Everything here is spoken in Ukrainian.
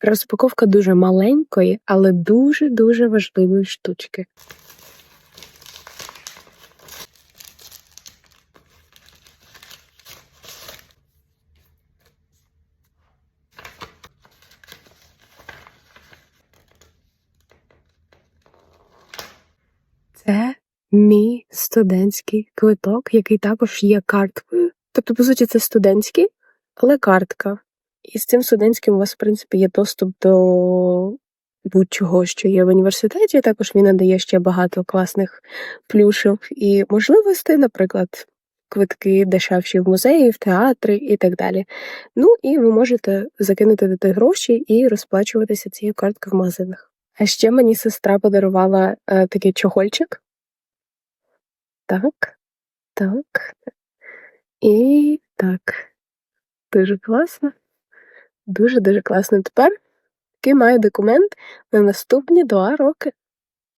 Розпаковка дуже маленької, але дуже-дуже важливої штучки. Це мій студентський квиток, який також є карткою. Тобто, по суті, це студентський, але картка. І з цим студентським у вас, в принципі, є доступ до будь-чого, що є в університеті. Також він надає ще багато класних плюшів і можливостей, наприклад, квитки дешевші в музеї, в театри і так далі. Ну і ви можете закинути туди гроші і розплачуватися цією карткою в магазинах. А ще мені сестра подарувала е, такий чохольчик. Так, так. І так. Дуже класно. Дуже-дуже класно. Тепер такий маю документ на наступні два роки.